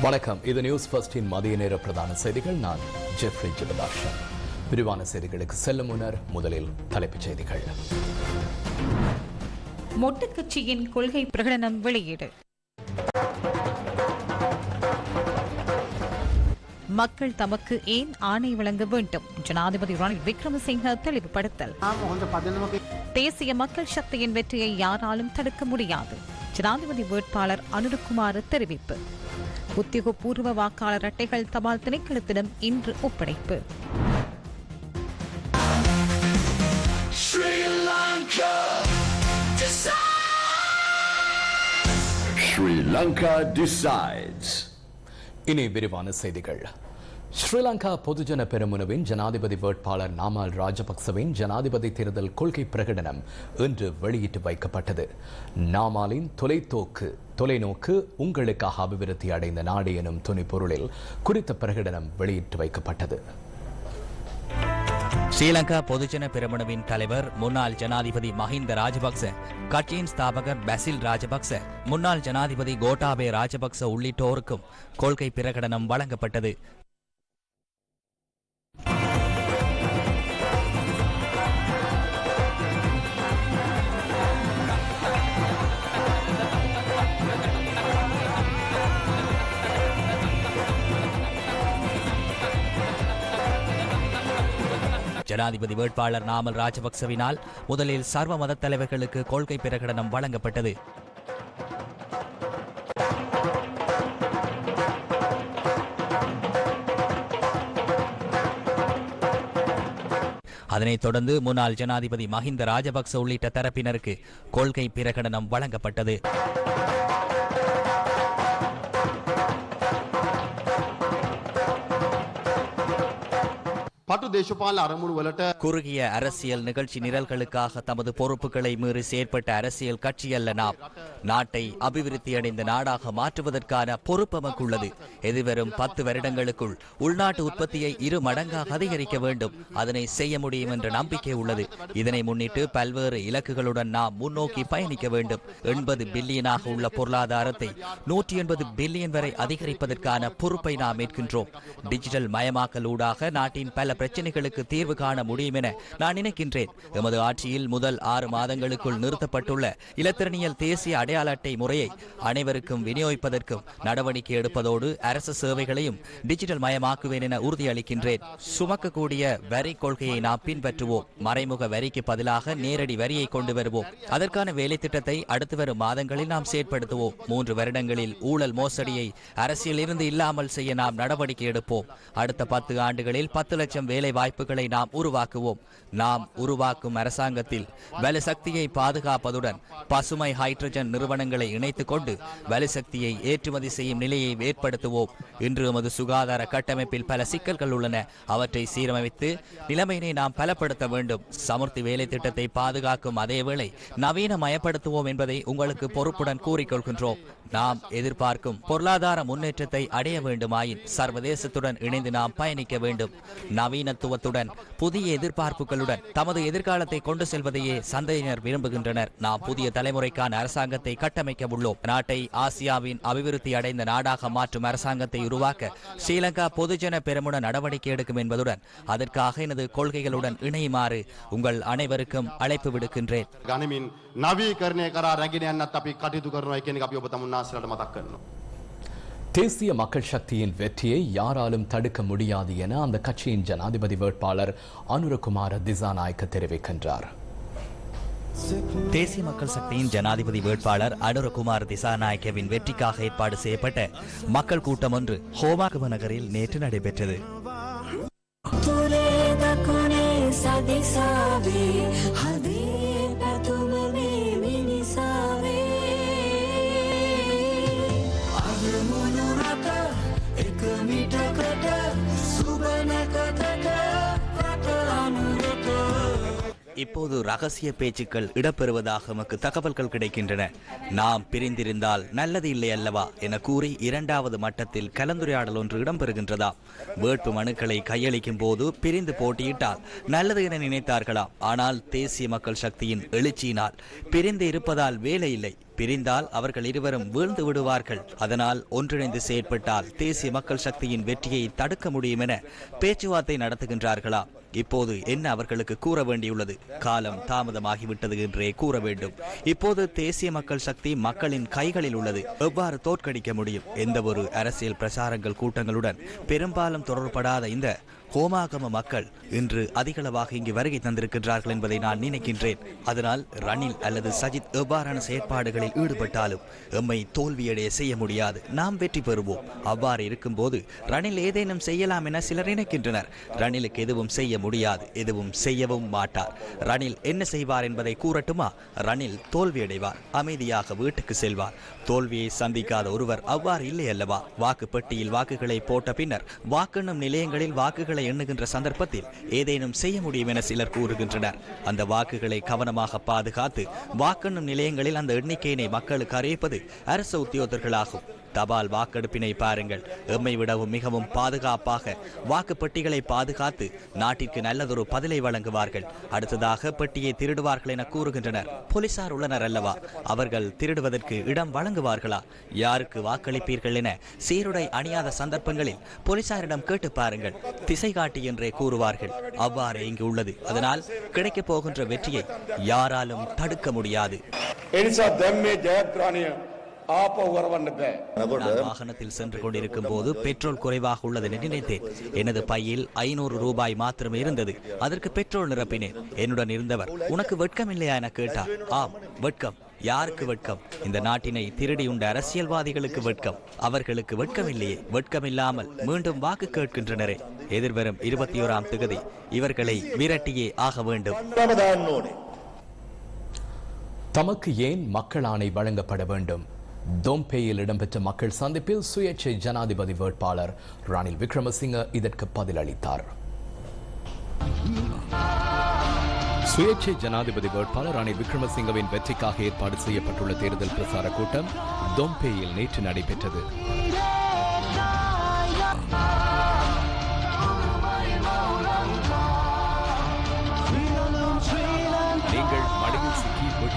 வணக்கம். இது நியூஸ் ஃபர்ஸ்டின் மதிய நேர பிரதான செய்திகள். நான் ஜெஃப்ரி ஜெகதாஷா. விரிவான செய்திகளுக்கு செல்லும் முன்னர் முதலில் தலைப்புச் செய்திகள். மொட்டு கொள்கை பிரகடனம் வெளியீடு. மக்கள் தமக்கு ஏன் ஆணை வழங்க வேண்டும்? ஜனாதிபதி ரணில் விக்ரமசிங்க தெளிவுபடுத்தல். தேசிய மக்கள் சக்தியின் வெற்றியை யாராலும் தடுக்க முடியாது. ஜனாதிபதி வேட்பாளர் அனுருகுமார் தெரிவிப்பு. உத்தியோகபூர்வ வாக்காளர் அட்டைகள் தபால் திணைக்களத்திடம் இன்று ஒப்படைப்பு. Sri Lanka decides. இனி விரிவான செய்திகள். ஸ்ரீலங்கா பொதுஜன பெருமுனவின் ஜனாதிபதி வேட்பாளர் நாமல் ராஜபக்சவின் ஜனாதிபதி தேர்தல் கொள்கை பிரகடனம் இன்று வெளியிட்டு வைக்கப்பட்டது. நாமாலின் தொலைத்தோக்கு தொலைநோக்கு உங்களுக்காக அபிவிருத்தி அடைந்த நாடு எனும் துணிப்பொருளில் குறித்த பிரகடனம் வெளியிட்டு வைக்கப்பட்டது. ஸ்ரீலங்கா பொதுஜன பெரமுனவின் தலைவர் முன்னாள் ஜனாதிபதி மஹிந்த ராஜபக்ச கட்சியின் ஸ்தாபகர் பசில் ராஜபக்ச முன்னாள் ஜனாதிபதி கோட்டாபே ராஜபக்ச உள்ளிட்டோருக்கும் கொள்கை பிரகடனம் வழங்கப்பட்டது. ஜனாதிபதி வேட்பாளர் நாமல் ராஜபக்சவினால் முதலில் சர்வ மத தலைவர்களுக்கு கொள்கை பிரகடனம் வழங்கப்பட்டது. அதனைத் தொடர்ந்து முன்னாள் ஜனாதிபதி மஹிந்த ராஜபக்ச உள்ளிட்ட தரப்பினருக்கு கொள்கை பிரகடனம் வழங்கப்பட்டது. පටු දේශපාල අරමුණු වලට குறுகிய அரசியல் நிகழ்ச்சி நிரல்களுக்காக தமது பொறுப்புகளை மீறி செயற்பட்ட அரசியல் கட்சி அல்ல நாம் நாட்டை அபிவிருத்தி அடைந்த நாடாக மாற்றுவதற்கான பொறுப்பு நமக்குள்ளது எதிர்வரும் பத்து வருடங்களுக்குள் உள்நாட்டு உற்பத்தியை இரு மடங்காக அதிகரிக்க வேண்டும் அதனை செய்ய முடியும் என்ற நம்பிக்கை உள்ளது இதனை முன்னிட்டு பல்வேறு இலக்குகளுடன் நாம் முன்னோக்கி பயணிக்க வேண்டும் எண்பது பில்லியனாக உள்ள பொருளாதாரத்தை நூற்றி எண்பது பில்லியன் வரை அதிகரிப்பதற்கான பொறுப்பை நாம் ஏற்கின்றோம் டிஜிட்டல் மயமாக்கல் ஊடாக நாட்டின் பல பிரச்சனைகளுக்கு தீர்வு காண முடியும் என நான் நினைக்கின்றேன். எமது ஆட்சியில் முதல் ஆறு மாதங்களுக்குள் நிறுத்தப்பட்டுள்ள இலத்திரனியல் தேசிய அடையாள அட்டை முறையை அனைவருக்கும் விநியோகிப்பதற்கும் நடவடிக்கை எடுப்பதோடு அரசு சேவைகளையும் டிஜிட்டல் மயமாக்குவேன் என உறுதியளிக்கின்றேன். சுமக்கக்கூடிய வரி கொள்கையை நாம் பின்பற்றுவோம். மறைமுக வரிக்கு பதிலாக நேரடி வரியை கொண்டு வருவோம். அதற்கான வேலை திட்டத்தை அடுத்து வரும் மாதங்களில் நாம் செயற்படுத்துவோம். மூன்று வருடங்களில் ஊழல் மோசடியை அரசியலிருந்து இல்லாமல் செய்ய நாம் நடவடிக்கை எடுப்போம். அடுத்த பத்து ஆண்டுகளில் பத்து லட்சம் வேலை வாய்ப்புகளை நாம் உருவாக்குவோம். நாம் உருவாக்கும் அரசாங்கத்தில் வலுசக்தியை பாதுகாப்பதுடன் பசுமை ஹைட்ரஜன் நிறுவனங்களை இணைத்துக் கொண்டு வலுசக்தியை ஏற்றுமதி செய்யும் நிலையை ஏற்படுத்துவோம். இன்று எமது சுகாதார கட்டமைப்பில் பல சிக்கல்கள் உள்ளன. அவற்றை சீரமைத்து நிலைமையினை நாம் பலப்படுத்த வேண்டும். சமுர்த்தி வேலை திட்டத்தை பாதுகாக்கும் அதேவேளை நவீன மயப்படுத்துவோம் என்பதை உங்களுக்கு பொறுப்புடன் கூறிக்கொள்கின்றோம். நாம் எதிர்பார்க்கும் பொருளாதார முன்னேற்றத்தை அடைய வேண்டுமாயின் சர்வதேசத்துடன் இணைந்து நாம் பயணிக்க வேண்டும். நவீன நவீனத்துவத்துடன் புதிய எதிர்பார்ப்புகளுடன் தமது எதிர்காலத்தை கொண்டு செல்வதையே சந்தையினர் விரும்புகின்றனர். நாம் புதிய தலைமுறைக்கான அரசாங்கத்தை கட்டமைக்க உள்ளோம். நாட்டை ஆசியாவின் அபிவிருத்தி அடைந்த நாடாக மாற்றும் அரசாங்கத்தை உருவாக்க ஸ்ரீலங்கா பொதுஜன பெருமுன நடவடிக்கை எடுக்கும் என்பதுடன் அதற்காக எனது கொள்கைகளுடன் இணையுமாறு உங்கள் அனைவருக்கும் அழைப்பு விடுக்கின்றேன். நவீகரணை கரா ரங்கினே அண்ணா தப்பி கட்டிது கரணும் ஐக்கியனுக்கு அப்பி ஒப்பத்தம் உன்னாசிரட மதக்கணும் தேசிய மக்கள் சக்தியின் வெற்றியை யாராலும் தடுக்க முடியாது என அந்த கட்சியின் ஜனாதிபதி வேட்பாளர் அனுரகுமார திசாநாயக்க தெரிவிக்கின்றார். தேசிய மக்கள் சக்தியின் ஜனாதிபதி வேட்பாளர் அனுரகுமார் திசாநாயக்கவின் வெற்றிக்காக ஏற்பாடு செய்யப்பட்ட மக்கள் கூட்டம் ஒன்று ஹோமாகம நகரில் நேற்று நடைபெற்றது. இப்போது ரகசிய பேச்சுக்கள் இடம்பெறுவதாக எமக்கு தகவல்கள் கிடைக்கின்றன. நாம் பிரிந்திருந்தால் நல்லது இல்லை அல்லவா என கூறி இரண்டாவது மட்டத்தில் கலந்துரையாடல் ஒன்று இடம்பெறுகின்றதா. வேட்பு மனுக்களை கையளிக்கும் போது பிரிந்து போட்டியிட்டால் நல்லது என நினைத்தார்களாம் ஆனால் தேசிய மக்கள் சக்தியின் எழுச்சியினால் பிரிந்து இருப்பதால் வேலை இல்லை. பிரிந்தால் அவர்கள் இருவரும் வீழ்ந்து விடுவார்கள். அதனால் ஒன்றிணைந்து செயற்பட்டால் தேசிய மக்கள் சக்தியின் வெற்றியை தடுக்க முடியும் என பேச்சுவார்த்தை நடத்துகின்றார்களா. இப்போது என்ன அவர்களுக்கு கூற வேண்டியுள்ளது? காலம் தாமதமாகிவிட்டது என்றே கூற வேண்டும். இப்போது தேசிய மக்கள் சக்தி மக்களின் கைகளில் உள்ளது. எவ்வாறு தோற்கடிக்க முடியும்? எந்த ஒரு அரசியல் பிரச்சாரங்கள் கூட்டங்களுடன் பெரும்பாலும் தொடர்படாத இந்த கோமாகம மக்கள் இன்று அதிகளவாக இங்கு வருகை தந்திருக்கின்றார்கள் என்பதை நான் நினைக்கின்றேன். அதனால் ரணில் அல்லது சஜித் எவ்வாறான செயற்பாடுகளில் ஈடுபட்டாலும் எம்மை தோல்வியடைய செய்ய முடியாது. நாம் வெற்றி பெறுவோம். அவ்வாறு இருக்கும்போது ரணில் ஏதேனும் செய்யலாம் என சிலர் நினைக்கின்றனர். ரணிலுக்கு எதுவும் செய்ய முடியாது. எதுவும் செய்யவும் மாட்டார். ரணில் என்ன செய்வார் என்பதை கூறட்டுமா? ரணில் தோல்வியடைவார். அமைதியாக வீட்டுக்கு செல்வார். தோல்வியை சந்திக்காத ஒருவர் அவ்வாறு இல்லை அல்லவா? வாக்கு பெட்டியில் வாக்குகளை போட்ட பின்னர் வாக்கெண்ணும் நிலையங்களில் வாக்குகளை எண்ணுகின்ற சந்தர்ப்பத்தில் ஏதேனும் செய்ய முடியும் என சிலர் கூறுகின்றனர். அந்த வாக்குகளை கவனமாக பாதுகாத்து வாக்கெண்ணும் நிலையங்களில் அந்த எண்ணிக்கையினை மக்களுக்கு அறிவிப்பது அரசு உத்தியோகர்களாகும் தபால் வாக்கெடுப்பினை பாருங்கள். எம்மை விடவும் மிகவும் பாதுகாப்பாக வாக்குப்பெட்டிகளை பாதுகாத்து நாட்டிற்கு நல்லதொரு பதிலை வழங்குவார்கள். அடுத்ததாக பெட்டியை திருடுவார்கள் என கூறுகின்றனர். போலீசார் உள்ளனர் அல்லவா? அவர்கள் திருடுவதற்கு இடம் வழங்குவார்களா? யாருக்கு வாக்களிப்பீர்கள் என சீருடை அணியாத சந்தர்ப்பங்களில் போலீசாரிடம் கேட்டு பாருங்கள். திசை காட்டி என்றே கூறுவார்கள். அவ்வாறு இங்கு உள்ளது. அதனால் கிடைக்கப் போகின்ற வெற்றியை யாராலும் தடுக்க முடியாது. வாகனத்தில் சென்று கொண்டிருக்கும் போது பெட்ரோல் குறைவாக உள்ளதென நினைத்தேன். எனது பையில் ஐநூறு ரூபாய் மாத்திரமே இருந்தது. அதற்கு பெட்ரோல் நிரப்பினேன். என்னுடன் இருந்தவர் உனக்கு வெட்கம் இல்லையா? என கேட்டார். ஆம் வெட்கம். யாருக்கு வெட்கம்? இந்த நாட்டினை திருடியுண்ட அரசியல்வாதிகளுக்கு வெட்கம். அவர்களுக்கு வெட்கம் இல்லையே. வெட்கம் இல்லாமல் மீண்டும் வாக்கு கேட்கின்றனரே. எதிர்வரும் இருபத்தி ஓராம் தொகுதி இவர்களை விரட்டியே ஆக வேண்டும். தமக்கு ஏன் மக்கள் ஆணை வழங்கப்பட வேண்டும்? தோம்பேயில் இடம்பெற்ற மக்கள் சந்திப்பில் சுயேட்சை ஜனாதிபதி வேட்பாளர் ரணில் விக்ரமசிங்க இதற்கு பதிலளித்தார். சுயேட்சை ஜனாதிபதி வேட்பாளர் ரணில் விக்ரமசிங்கவின் வெற்றிக்காக ஏற்பாடு செய்யப்பட்டுள்ள தேர்தல் பிரசார கூட்டம் தொம்பேயில் நேற்று நடைபெற்றது.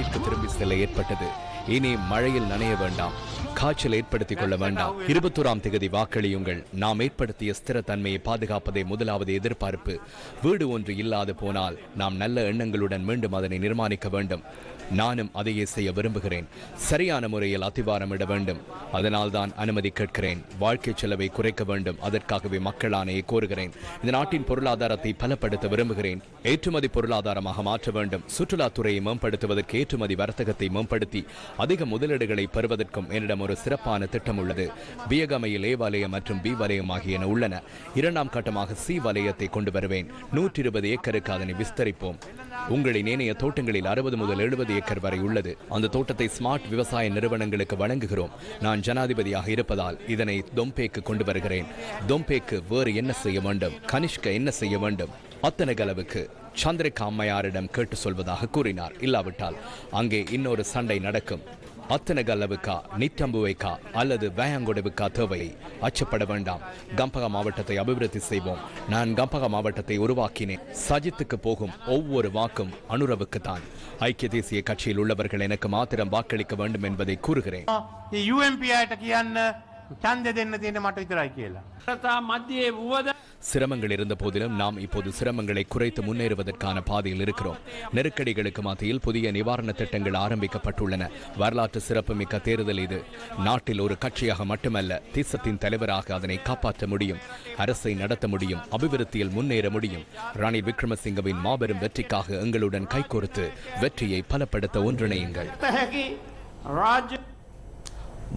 வீட்டிற்கு திரும்பி செல்ல ஏற்பட்டது. இனி மழையில் நனைய வேண்டாம். காய்ச்சல் ஏற்படுத்திக் கொள்ள வேண்டாம். இருபத்தோராம் தேதி வாக்களியுங்கள். நாம் ஏற்படுத்திய ஸ்திரத்தன்மையை பாதுகாப்பதே முதலாவது எதிர்பார்ப்பு. வீடு ஒன்று இல்லாது போனால் நாம் நல்ல எண்ணங்களுடன் மீண்டும் அதனை நிர்மாணிக்க வேண்டும். நானும் அதையே செய்ய விரும்புகிறேன். சரியான முறையில் அத்திவாரமிட வேண்டும். அதனால் தான் அனுமதி கேட்கிறேன். வாழ்க்கை செலவை குறைக்க வேண்டும். அதற்காகவே மக்கள் ஆணையை கோருகிறேன். இந்த நாட்டின் பொருளாதாரத்தை பலப்படுத்த விரும்புகிறேன். ஏற்றுமதி பொருளாதாரமாக மாற்ற வேண்டும். சுற்றுலாத்துறையை மேம்படுத்துவதற்கு ஏற்றுமதி வர்த்தகத்தை மேம்படுத்தி அதிக முதலீடுகளை பெறுவதற்கும் என்னிடம் ஒரு சிறப்பான திட்டம் உள்ளது. பியகமையில் ஏ வலயம் மற்றும் பி வலயம் ஆகியன உள்ளன. இரண்டாம் கட்டமாக சி வலயத்தை கொண்டு வருவேன். நூற்றி இருபது ஏக்கருக்கு அதனை விஸ்தரிப்போம். உங்களை நேனைய தோட்டங்களில் அறுபது முதல் எழுபது ஏக்கர் வரை உள்ளது. அந்த தோட்டத்தை ஸ்மார்ட் விவசாய நிறுவனங்களுக்கு வழங்குகிறோம். நான் ஜனாதிபதியாக இருப்பதால் இதனை தொம்பேக்கு கொண்டு வருகிறேன். தொம்பேக்கு வேறு என்ன செய்ய வேண்டும்? கனிஷ்க என்ன செய்ய வேண்டும்? அத்தனை அளவுக்கு சந்திரிகா அம்மையாரிடம் கேட்டு சொல்வதாக கூறினார். இல்லாவிட்டால் அங்கே இன்னொரு சண்டை நடக்கும். அத்தனக அளவுக்கா நித்தம்புவைக்கா அல்லது வேயங்கொடவுக்கா தேவையை அச்சப்பட வேண்டாம். கம்பக மாவட்டத்தை அபிவிருத்தி செய்வோம். நான் கம்பக மாவட்டத்தை உருவாக்கினேன். சஜித்துக்கு போகும் ஒவ்வொரு வாக்கும் அனுரவுக்கு தான் ஐக்கிய தேசிய கட்சியில் உள்ளவர்கள் எனக்கு மாத்திரம் வாக்களிக்க வேண்டும் என்பதை கூறுகிறேன். ඒ UMP අයට කියන්න ඡන්දෙ දෙන්න තියෙන මට විතරයි කියලා. මධ්‍යයේ වුවද சிரமங்கள் இருந்த போதிலும் நாம் இப்போது சிரமங்களை குறைத்து முன்னேறுவதற்கான பாதையில் இருக்கிறோம் நெருக்கடிகளுக்கு மத்தியில் புதிய நிவாரண திட்டங்கள் ஆரம்பிக்கப்பட்டுள்ளன வரலாற்று சிறப்புமிக்க தேர்தல் இது நாட்டில் ஒரு கட்சியாக மட்டுமல்ல தேசத்தின் தலைவராக அதனை காப்பாற்ற முடியும் அரசை நடத்த முடியும் அபிவிருத்தியில் முன்னேற முடியும் ரணில் விக்ரமசிங்கவின் மாபெரும் வெற்றிக்காக எங்களுடன் கைகோர்த்து வெற்றியை பலப்படுத்த ஒன்றிணையுங்கள் හැකි රාජ්‍ය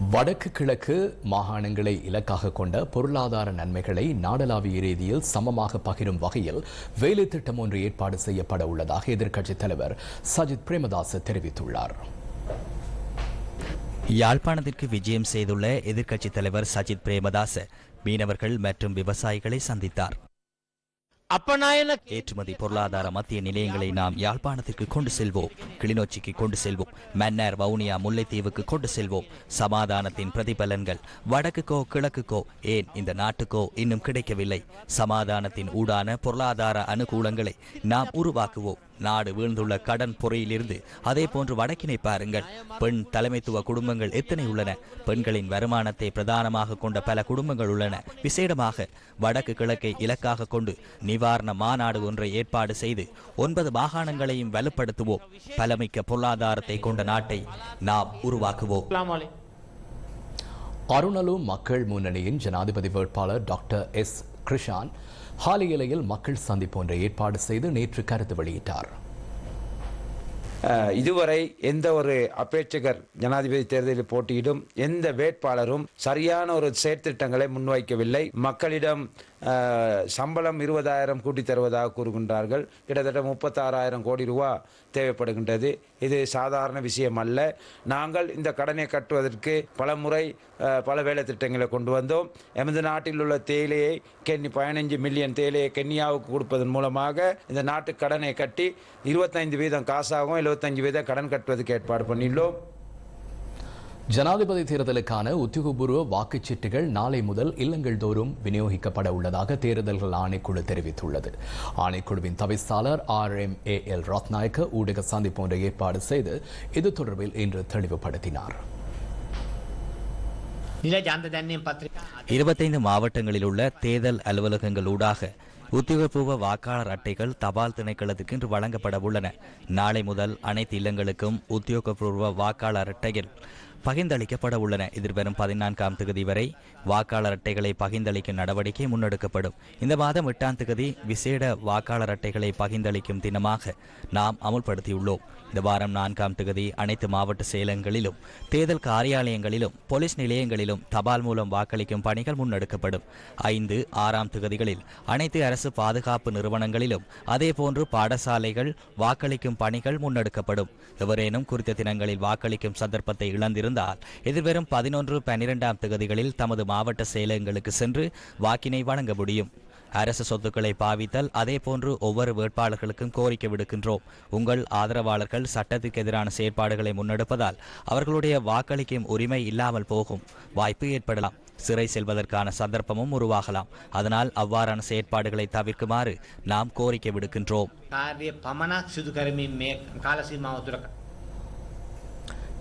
வடக்கு கிழக்கு மாகாணங்களை இலக்காக கொண்ட பொருளாதார நன்மைகளை நாடளாவிய ரீதியில் சமமாக பகிரும் வகையில் வேலை திட்டம் ஒன்று ஏற்பாடு செய்யப்பட உள்ளதாக எதிர்க்கட்சித் தலைவர் சஜித் பிரேமதாச தெரிவித்துள்ளார். யாழ்ப்பாணத்திற்கு விஜயம் செய்துள்ள எதிர்க்கட்சித் தலைவர் சஜித் பிரேமதாச மீனவர்கள் மற்றும் விவசாயிகளை சந்தித்தார். அப்ப ஏற்றுமதி பொருளாதார மத்திய நிலையங்களை நாம் யாழ்ப்பாணத்திற்கு கொண்டு செல்வோம். கிளிநொச்சிக்கு கொண்டு செல்வோம். மன்னர் வவுனியா முல்லைத்தீவுக்கு கொண்டு செல்வோம். சமாதானத்தின் பிரதிபலன்கள் வடக்குக்கோ கிழக்குக்கோ ஏன் இந்த நாட்டுக்கோ இன்னும் கிடைக்கவில்லை. சமாதானத்தின் ஊடான பொருளாதார அனுகூலங்களை நாம் உருவாக்குவோம். நாடு வீழ்ந்துள்ள கடன் பொறையிலிருந்து. அதே போன்று வடக்கினை பாருங்கள். பெண் தலைமைத்துவ குடும்பங்கள் எத்தனை உள்ளன? பெண்களின் வருமானத்தை பிரதானமாக கொண்ட பல குடும்பங்கள் உள்ளன. விசேடமாக வடக்கு கிழக்கை இலக்காக கொண்டு நிவாரண மாநாடு ஒன்றை ஏற்பாடு செய்து ஒன்பது மாகாணங்களையும் வலுப்படுத்துவோம். பலமிக்க பொருளாதாரத்தை கொண்ட நாட்டை நாம் உருவாக்குவோம். அருணலு மக்கள் முன்னணியின் ஜனாதிபதி வேட்பாளர் டாக்டர் எஸ். கிருஷான் ஹாலியலையில் மக்கள் சந்திப்பு ஒன்றை ஏற்பாடு செய்து நேற்று கருத்து வெளியிட்டார். இதுவரை எந்த ஒரு அபேட்சகர் ஜனாதிபதி தேர்தலில் போட்டியிடும் எந்த வேட்பாளரும் சரியான ஒரு செயற்திட்டங்களை முன்வைக்கவில்லை. மக்களிடம் சம்பளம் இருபதாயிரம் கூட்டி தருவதாக கூறுகின்றார்கள். கிட்டத்தட்ட முப்பத்தாறாயிரம் கோடி ரூபா தேவைப்படுகின்றது. இது சாதாரண விஷயம் அல்ல. நாங்கள் இந்த கடனை கட்டுவதற்கு பல முறை பல வேலை திட்டங்களை கொண்டு வந்தோம். எமது நாட்டில் உள்ள தேயிலையை கென்னி பதினஞ்சு மில்லியன் தேயிலையை கென்னியாவுக்கு கொடுப்பதன் மூலமாக இந்த நாட்டு கடனை கட்டி இருபத்தைந்து வீதம் காசாகவும் எழுபத்தஞ்சு வீதம் கடன் கட்டுவதற்கு ஏற்பாடு பண்ணியுள்ளோம். ஜனாதிபதி தேர்தலுக்கான உத்தியோகபூர்வ வாக்குச்சீட்டுகள் நாளை முதல் இல்லங்கள் தோறும் விநியோகிக்கப்பட உள்ளதாக தேர்தல்கள் ஆணைக்குழு தெரிவித்துள்ளது. ஆணைக்குழுவின் தவிசாளர் R M A L Ratnayake ஊடக சந்திப்பு ஒன்றை ஏற்பாடு செய்து இது தொடர்பில் இன்று தெளிவுபடுத்தினார். இருபத்தைந்து மாவட்டங்களில் உள்ள தேர்தல் அலுவலகங்கள் ஊடாக உத்தியோகபூர்வ வாக்காளர் அட்டைகள் தபால் திணைக்களத்துக்கு இன்று வழங்கப்பட உள்ளன. நாளை முதல் அனைத்து இல்லங்களுக்கும் உத்தியோகபூர்வ வாக்காளர் அட்டையில் பகிர்ந்தளிக்கப்பட உள்ளன எதிர்வரும் பதினான்காம் தேதி வரை வாக்காளர் அட்டைகளை பகிர்ந்தளிக்கும் நடவடிக்கை முன்னெடுக்கப்படும். இந்த மாதம் எட்டாம் தேதி விசேட வாக்காளர் அட்டைகளை பகிர்ந்தளிக்கும் தினமாக நாம் அமுல்படுத்தியுள்ளோம். இந்த வாரம் நான்காம் தொகுதி அனைத்து மாவட்ட செயலகங்களிலும் தேர்தல் காரியாலயங்களிலும் போலீஸ் நிலையங்களிலும் தபால் மூலம் வாக்களிக்கும் பணிகள் முன்னெடுக்கப்படும். ஐந்து ஆறாம் தொகுதிகளில் அனைத்து அரசு பாதுகாப்பு நிறுவனங்களிலும் அதேபோன்று பாடசாலைகள் வாக்களிக்கும் பணிகள் முன்னெடுக்கப்படும். எவரேனும் குறித்த தினங்களில் வாக்களிக்கும் சந்தர்ப்பத்தை இழந்திருந்தால் எதிர்வரும் பதினொன்று பன்னிரெண்டாம் தொகுதிகளில் தமது மாவட்ட செயலகங்களுக்கு சென்று வாக்கினை வழங்க முடியும். அரசு சொத்துக்களை பாவித்தல் அதே போன்று ஒவ்வொரு வேட்பாளர்களுக்கும் கோரிக்கை விடுக்கின்றோம். உங்கள் ஆதரவாளர்கள் சட்டத்துக்கு எதிரான செயற்பாடுகளை முன்னெடுப்பதால் அவர்களுடைய வாக்களிக்கும் உரிமை இல்லாமல் போகும். வாய்ப்பு ஏற்படலாம். சிறை செல்வதற்கான சந்தர்ப்பமும் உருவாகலாம். அதனால் அவ்வாறான செயற்பாடுகளை தவிர்க்குமாறு நாம் கோரிக்கை விடுக்கின்றோம்.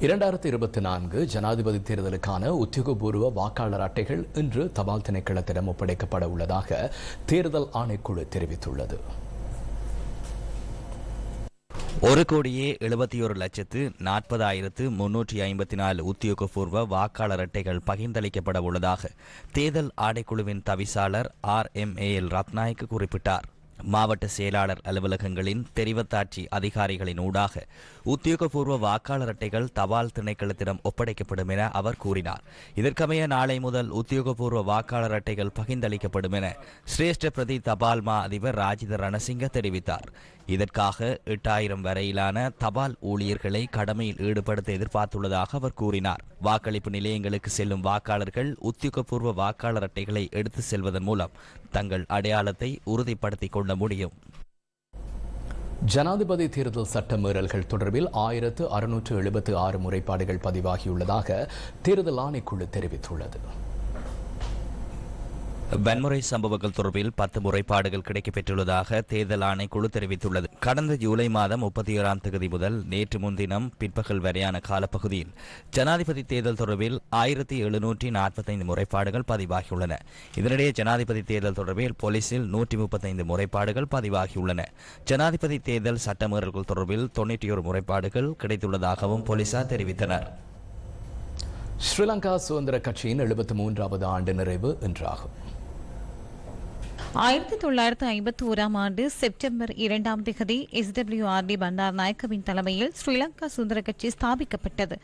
இரண்டாயிரத்தி இருபத்தி நான்கு ஜனாதிபதி தேர்தலுக்கான உத்தியோகபூர்வ வாக்காளர் அட்டைகள் இன்று தபால் திணைக்களத்திடம் ஒப்படைக்கப்பட உள்ளதாக தேர்தல் ஆணைக்குழு தெரிவித்துள்ளது. ஒரு கோடியே எழுபத்தி ஒரு லட்சத்து நாற்பதாயிரத்து முன்னூற்றி ஐம்பத்தி நாலு உத்தியோகபூர்வ வாக்காளர் அட்டைகள் பகிர்ந்தளிக்கப்பட உள்ளதாக தேர்தல் ஆணைக்குழுவின் தவிசாளர் R M A L Ratnayake குறிப்பிட்டார். மாவட்ட செயலாளர் அலுவலகங்களின் தெரிவத்தாட்சி அதிகாரிகளின் ஊடாக உத்தியோகபூர்வ வாக்காளர் அட்டைகள் தபால் திணைக்களத்திடம் ஒப்படைக்கப்படும் என அவர் கூறினார். இதற்கமைய நாளை முதல் உத்தியோகபூர்வ வாக்காளர் அட்டைகள் பகிர்ந்தளிக்கப்படும் என சிரேஷ்ட பிரதி தபால் மா அதிபர் ராஜித ரணசிங்க தெரிவித்தார். இதற்காக எட்டாயிரம் வரையிலான தபால் ஊழியர்களை கடமையில் ஈடுபடுத்த எதிர்பார்த்துள்ளதாக அவர் கூறினார். வாக்களிப்பு நிலையங்களுக்கு செல்லும் வாக்காளர்கள் உத்தியோகபூர்வ வாக்காளர் அட்டைகளை எடுத்து செல்வதன் மூலம் தங்கள் அடையாளத்தை உறுதிப்படுத்திக் பண்ண முடியும். ஜனாதிபதி தேர்தல் சட்ட மீறல்கள் தொடர்பில் ஆயிரத்து அறுநூற்று எழுபத்து ஆறு முறைப்பாடுகள் பதிவாகியுள்ளதாக தேர்தல் ஆணைக்குழு தெரிவித்துள்ளது. வன்முறை சம்பவங்கள் தொடர்பில் பத்து முறைப்பாடுகள் கிடைக்கப்பெற்றுள்ளதாக தேர்தல் ஆணைக்குழு தெரிவித்துள்ளது. கடந்த ஜூலை மாதம் முப்பத்தி ஏழாம் தேதி முதல் நேற்று முன்தினம் பிற்பகல் வரையான காலப்பகுதியில் ஜனாதிபதி தேர்தல் தொடர்பில் ஆயிரத்தி எழுநூற்றி நாற்பத்தைந்து முறைப்பாடுகள் பதிவாகியுள்ளன. இதனிடையே ஜனாதிபதி தேர்தல் தொடர்பில் போலீசில் நூற்றி முப்பத்தைந்து முறைப்பாடுகள் பதிவாகியுள்ளன. ஜனாதிபதி தேர்தல் சட்டமீறல்கள் தொடர்பில் தொன்னூற்றி ஒரு முறைப்பாடுகள் கிடைத்துள்ளதாகவும் போலீசார் தெரிவித்தனர். ஸ்ரீலங்கா சுதந்திர கட்சியின் எழுபத்தி மூன்றாவது ஆண்டு நிறைவு என்றாகும் ஆயிரத்தி தொள்ளாயிரத்து ஐம்பத்தி ஓராம் ஆண்டு செப்டம்பர் இரண்டாம் திகதி எஸ்டபிள்யூஆர்டி பண்டார் நாயக்கவின் தலைமையில் ஸ்ரீலங்கா சுதந்திர கட்சி ஸ்தாபிக்கப்பட்டது.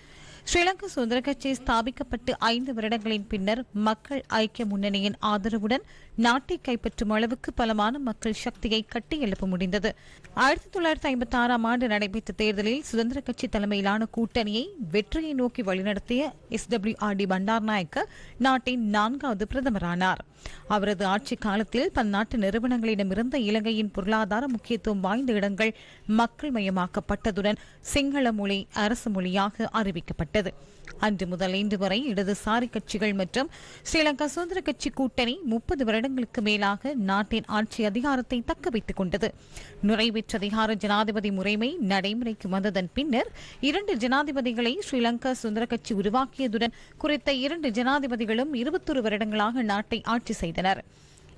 ஸ்ரீலங்கா சுதந்திர கட்சி ஸ்தாபிக்கப்பட்டு ஐந்து வருடங்களின் பின்னர் மக்கள் ஐக்கிய முன்னணியின் ஆதரவுடன் நாட்டை கைப்பற்றும் அளவுக்கு பலமான மக்கள் சக்தியை கட்டியெழுப்ப முடிந்தது. ஆயிரத்தி தொள்ளாயிரத்தி ஐம்பத்தி ஆறாம் ஆண்டு நடைபெற்ற தேர்தலில் சுதந்திர கட்சி தலைமையிலான கூட்டணியை வெற்றியை நோக்கி வழிநடத்திய S W R D Bandaranaike நாட்டின் நான்காவது பிரதமரானார். அவரது ஆட்சி காலத்தில் பன்னாட்டு நிறுவனங்களிடமிருந்த இலங்கையின் பொருளாதார முக்கியத்துவம் வாய்ந்த இடங்கள் மக்கள் மயமாக்கப்பட்டதுடன் சிங்கள மொழி அரசு மொழியாக அறிவிக்கப்பட்டது. அன்று முதல் இன்று வரை இடதுசாரி கட்சிகள் மற்றும் ஸ்ரீலங்கா சுதந்திர கட்சி கூட்டணி முப்பது வருட வருடங்களுக்கு மேலாக நாட்டின் ஆட்சி அதிகாரத்தை தக்க வைத்துக் கொண்டது நிறைவேற்ற அதிகார ஜனாதிபதி முறைமை நடைமுறைக்கு வந்ததன் பின்னர் இரண்டு ஜனாதிபதிகளை ஸ்ரீலங்கா சுதந்திர கட்சி உருவாக்கியதுடன் குறித்த இரண்டு ஜனாதிபதிகளும் இருபத்தொரு வருடங்களாக நாட்டை ஆட்சி செய்தனர்.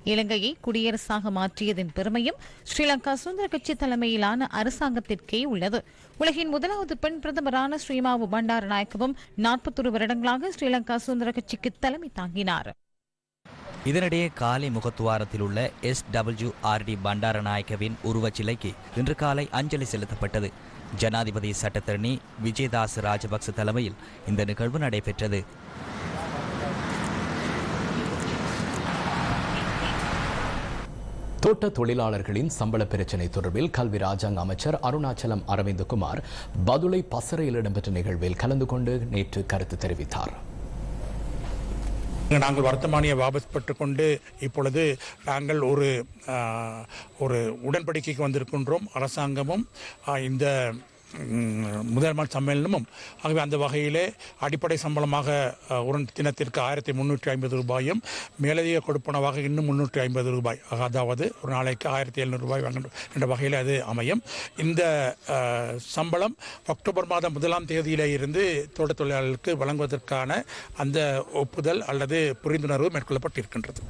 இலங்கையை குடியரசாக மாற்றியதன் பெருமையும் ஸ்ரீலங்கா சுதந்திர கட்சி தலைமையிலான அரசாங்கத்திற்கே உள்ளது. உலகின் முதலாவது பெண் பிரதமரான ஸ்ரீமாவு பண்டாரநாயக்கவும் நாற்பத்தொரு வருடங்களாக ஸ்ரீலங்கா சுதந்திர கட்சிக்கு தலைமை தாங்கினார். இதனிடையே காலை முகத்துவாரத்தில் உள்ள எஸ் டபிள்யூ ஆர் டி பண்டாரநாயக்கவின் உருவச்சிலைக்கு இன்று காலை அஞ்சலி செலுத்தப்பட்டது. ஜனாதிபதி சட்டத்தரணி விஜயதாஸ் ராஜபக்ச தலைமையில் இந்த நிகழ்வு நடைபெற்றது. தோட்ட தொழிலாளர்களின் சம்பள பிரச்சினை தொடர்பில் கல்வி ராஜாங்க அமைச்சர் அருணாச்சலம் அரவிந்த்குமார் பதுளை பசறையில் இடம்பெற்ற நிகழ்வில் கலந்து கொண்டு நேற்று கருத்து தெரிவித்தார். நாங்கள் வர்த்தமானியை வாபஸ் பெற்றுக்கொண்டு இப்பொழுது நாங்கள் ஒரு ஒரு உடன்படிக்கைக்கு வந்திருக்கின்றோம். அரசாங்கமும் இந்த முதல் நாள் சம்மேளனமும். ஆகவே அந்த வகையிலே அடிப்படை சம்பளமாக ஒரு தினத்திற்கு ஆயிரத்தி முந்நூற்றி ஐம்பது ரூபாயும் மேலதிக கொடுப்பனவாக இன்னும் முந்நூற்றி ஐம்பது ரூபாய். அதாவது ஒரு நாளைக்கு ஆயிரத்தி எழுநூறு ரூபாய் வாங்கணும் என்ற வகையில் அது அமையும். இந்த சம்பளம் அக்டோபர் மாதம் முதலாம் தேதியிலே இருந்து தோட்ட தொழிலாளர்களுக்கு வழங்குவதற்கான அந்த ஒப்புதல் அல்லது புரிந்துணர்வு மேற்கொள்ளப்பட்டிருக்கின்றது.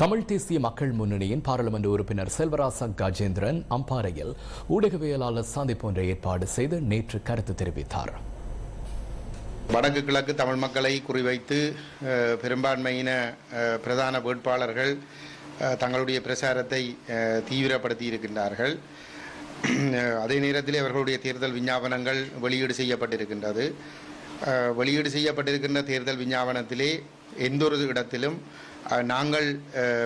தமிழ் தேசிய மக்கள் முன்னணியின் பாராளுமன்ற உறுப்பினர் செல்வராசா கஜேந்திரன் அம்பாறையில் ஊடகவியலாளர் சந்திப்பு ஒன்றை ஏற்பாடு செய்து நேற்று கருத்து தெரிவித்தார். வடக்கு கிழக்கு தமிழ் மக்களை குறிவைத்து பெரும்பான்மையின பிரதான வேட்பாளர்கள் தங்களுடைய பிரசாரத்தை தீவிரப்படுத்தி இருக்கின்றார்கள். அதே நேரத்தில் அவர்களுடைய தேர்தல் விஞ்ஞாபனங்கள் வெளியீடு செய்யப்பட்டிருக்கின்றது. வெளியீடு செய்யப்பட்டிருக்கின்ற தேர்தல் விஞ்ஞாபனத்திலே எந்தொரு இடத்திலும் நாங்கள்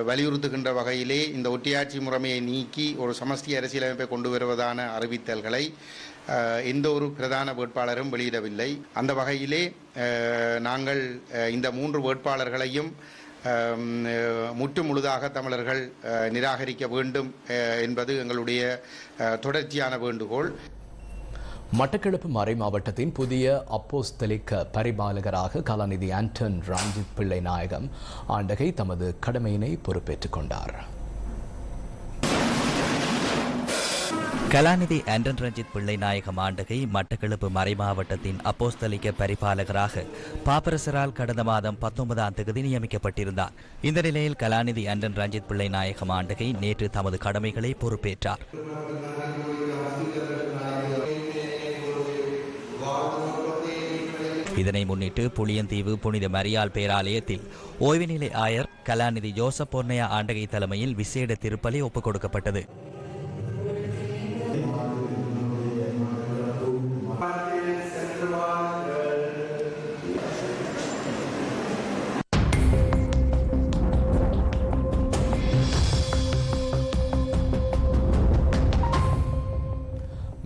வலியுறுத்துகின்ற வகையிலே இந்த ஒட்டியாட்சி முறைமையை நீக்கி ஒரு சமஸ்தி அரசியலமைப்பை கொண்டு வருவதான அறிவித்தல்களை எந்த ஒரு பிரதான வேட்பாளரும் வெளியிடவில்லை. அந்த வகையிலே நாங்கள் இந்த மூன்று வேட்பாளர்களையும் முற்று முழுதாக தமிழர்கள் நிராகரிக்க வேண்டும் என்பது எங்களுடைய தொடர்ச்சியான வேண்டுகோள். மட்டக்களப்பு மறை மாவட்டத்தின் புதிய அப்போஸ்தலிக்க பரிபாலகராக கலாநிதி ஆண்டன் ராஞ்சித் பிள்ளை நாயகம் ஆண்டகை தமது கடமையினை பொறுப்பேற்றுக் கொண்டார். கலாநிதி ஆண்டன் ரஞ்சித் பிள்ளை நாயகம் ஆண்டகை மட்டக்களப்பு மறைமாவட்டத்தின் அப்போஸ்தலிக்க பரிபாலகராக பாப்பரசரால் கடந்த மாதம் பத்தொன்பதாம் தேதி நியமிக்கப்பட்டிருந்தார். இந்த நிலையில் கலாநிதி ஆண்டன் ரஞ்சித் பிள்ளை நாயகம் ஆண்டகை நேற்று தமது கடமைகளை பொறுப்பேற்றார். இதனை முன்னிட்டு புளியந்தீவு புனித மரியாள் பேராலயத்தில் ஓய்வு நிலை ஆயர் கலாநிதி ஜோசப் பொன்னையா ஆண்டகை தலைமையில் விசேட திருப்பலி ஒப்புக் கொடுக்கப்பட்டது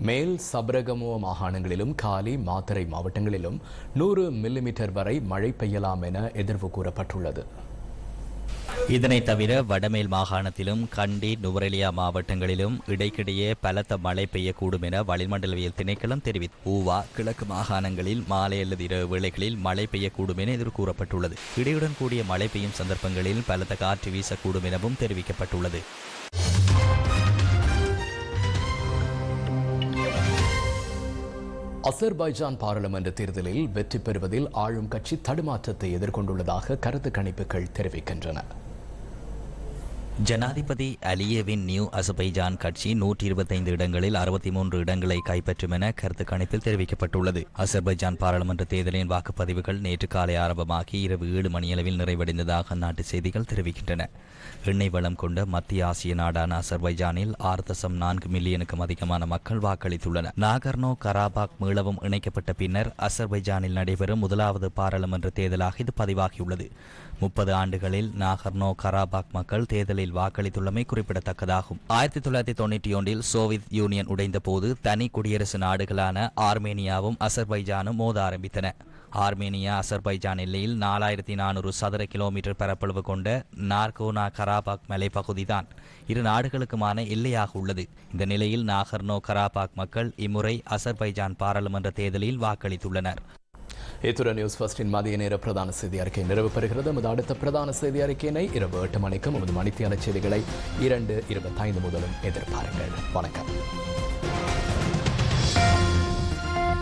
மேல் சபரகமுவ மாகாணங்களிலும் காலி மாத்தறை மாவட்டங்களிலும் நூறு மில்லிமீட்டர் வரை மழை பெய்யலாம் என எதிர்வு கூறப்பட்டுள்ளது. இதனை தவிர வடமேல் மாகாணத்திலும் கண்டி நுவரெலியா மாவட்டங்களிலும் இடைக்கிடையே பலத்த மழை பெய்யக்கூடும் என வளிமண்டலவியல் திணைக்களம் தெரிவித்து ஊவா கிழக்கு மாகாணங்களில் மாலை அல்லது இரவு வேளைகளில் மழை பெய்யக்கூடும் என எதிர் கூறப்பட்டுள்ளது. இடையுடன் கூடிய மழை பெய்யும் சந்தர்ப்பங்களில் பலத்த காற்று வீசக்கூடும் எனவும் தெரிவிக்கப்பட்டுள்ளது. அசர்பைஜான் பாராளுமன்ற தேர்தலில் வெற்றி பெறுவதில் ஆளும் கட்சி தடுமாற்றத்தை எதிர்கொண்டுள்ளதாக கருத்து கணிப்புகள் தெரிவிக்கின்றன. ஜனாதிபதி அலியவின் நியூ அசபைஜான் கட்சி நூற்றி இருபத்தைந்து இடங்களில் அறுபத்தி மூன்று இடங்களை கைப்பற்றும் என கருத்து கணிப்பில் தெரிவிக்கப்பட்டுள்ளது. அசர்பைஜான் பாராளுமன்ற தேர்தலின் வாக்குப்பதிவுகள் நேற்று காலை ஆரம்பமாகி இரவு ஏழு மணியளவில் நிறைவடைந்ததாக அந்நாட்டு செய்திகள் தெரிவிக்கின்றன. எண்ணெய் வளம் கொண்ட மத்திய ஆசிய நாடான அசர்பைஜானில் ஆறு தசம் நான்கு மில்லியனுக்கும் அதிகமான மக்கள் வாக்களித்துள்ளனர். நாகர்னோ கராபாக் மீளவும் இணைக்கப்பட்ட பின்னர் அசர்பைஜானில் நடைபெறும் முதலாவது பாராளுமன்ற தேர்தலாக இது பதிவாகியுள்ளது. முப்பது ஆண்டுகளில் நாகர்னோ கராபாக் மக்கள் தேர்தலில் வாக்களித்துள்ளமை குறிப்பிடத்தக்கதாகும். ஆயிரத்தி தொள்ளாயிரத்தி தொண்ணூற்றி ஒன்றில் சோவியத் யூனியன் உடைந்த போது தனி குடியரசு நாடுகளான ஆர்மேனியாவும் அசர்பைஜானும் மோத ஆரம்பித்தன. ஆர்மேனியா அசர்பைஜான் எல்லையில் நாலாயிரத்தி நானூறு சதுர கிலோமீட்டர் பரப்பளவு கொண்ட நார்கோனா கராபாக் மலைப்பகுதிதான் இரு நாடுகளுக்குமான எல்லையாக உள்ளது. இந்த நிலையில் நாகர்னோ கராபாக் மக்கள் இம்முறை அசர்பைஜான் பாராளுமன்ற தேர்தலில் வாக்களித்துள்ளனர். இத்துடன் நியூஸ் ஃபர்ஸ்டின் மதிய நேர பிரதான செய்தி அறிக்கை நிறைவு பெறுகிறது நமது அடுத்த பிரதான செய்தி அறிக்கையினை இரவு எட்டு மணிக்கும் நமது மணித்தியான செய்திகளை இரண்டு இருபத்தைந்து முதலும் எதிர்பாருங்கள். வணக்கம்.